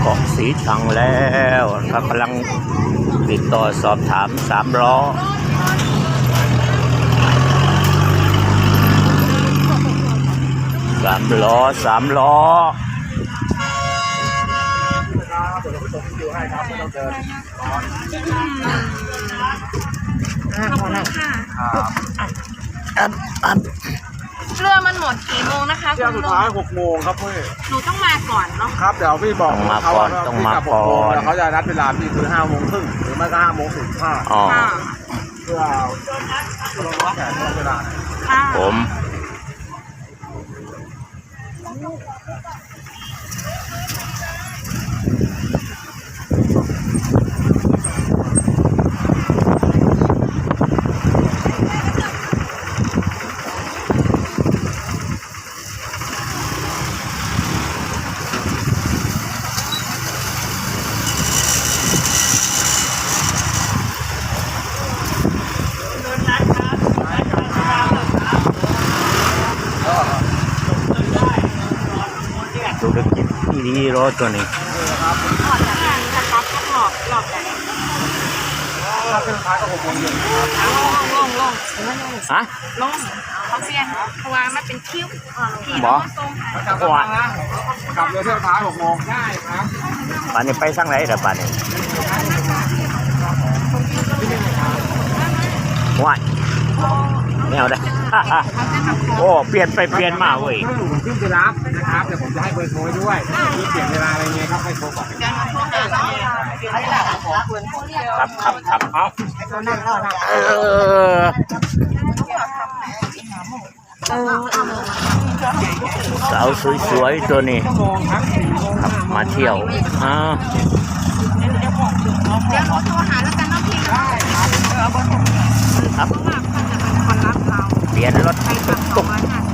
เกาะสีชังแล้วถ้ากำลังติดต่อสอบถามสามล้อสามล้อสามล้อ อับอับเรือมันหมดกี่โมงนะคะเที่ยวคุสุณดลุงท้ายหกโมงครับพี่หนูต้องมาก่อนเนาะครับเดี๋ยวพี่บอกต้องมาก่อนเขว่ต้องมาพี่ลับหโงก่อน แล้วเขาจะนัดเวลาพี่คือห้าโมงครึ่งหรือไม่ก็ห้าโมงสี่สิบห้าอ๋อ ค่ะเพื่อลงรับแขกเวลา ค่ะผม ธุรกิจที่ดีรถตัวนี้ออกจากงานนะคะก็หลอกหลอกกันถ้าเที่ยวสุดท้ายก็หกโมงเย็นลงลงลงฮะลงเขาเสียนเพราะว่ามันเป็นคิ้วขี่บแล้อวก็ทรงหวกลับมานะกลับเรือเที่ยวท้ายหกโมงได้ครับป่านนี้ไปสั่งไหนเดี๋ยวป่านนี้ว้า ยไม่เอาได้ โอ้ เปลี่ยนไปเปลี่ยนมาเว้ยถ้าหนูขึ้นไปรับนะครับเดี๋ยวผมจะให้เบอร์โทรไว้ด้วยมีเปลี่ยนเวลาอะไรเงี้ยครับให้โทรก่อนครับครับครับเอาเออสาวสวยๆตัวนี้ชั่วโมงครับสี่โมงขับมาเที่ยวอ่าเดี๋ยวหนูโทรหาแล้วกันเน้องพี่นะครับ ค่ะสอง